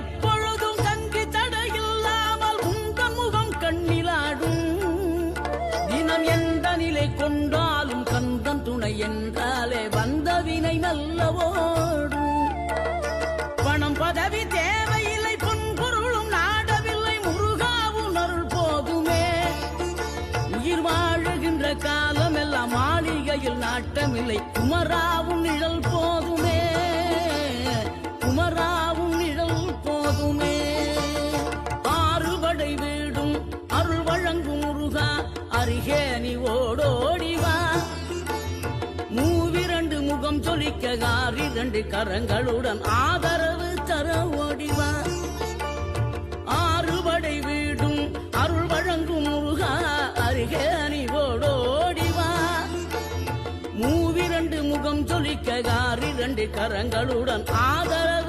எப்பொழுதும் கங்கி தடையில்லாமல் உங்கள் முகம் கண்ணிலாடும். தினம் எந்த நிலை கொண்டாலும் கந்தன் துணை என்றாலே வந்த வினை நல்ல பணம் பதவி தேவையில்லை பொன்பொருளும் நாடவில்லை முருகாவும் அருள் போதுமே. உயிர் வாழுகின்ற காலம் எல்லாம் மாளிகையில் நாட்டமில்லை குமராவும் நிழல் போ அருகே நீ ஓடோடிவா மூவிரண்டு முகம் சொலிக்க ஆறிரண்டு கரங்களுடன் ஆதரவு தர ஓடிவா ஆறுபடை வீடும் அருள் வழங்கும் முருகா அருகே நீ ஓடோடிவா மூவிரண்டு முகம் சொலிக்க ஆறிரண்டு கரங்களுடன் ஆதரவு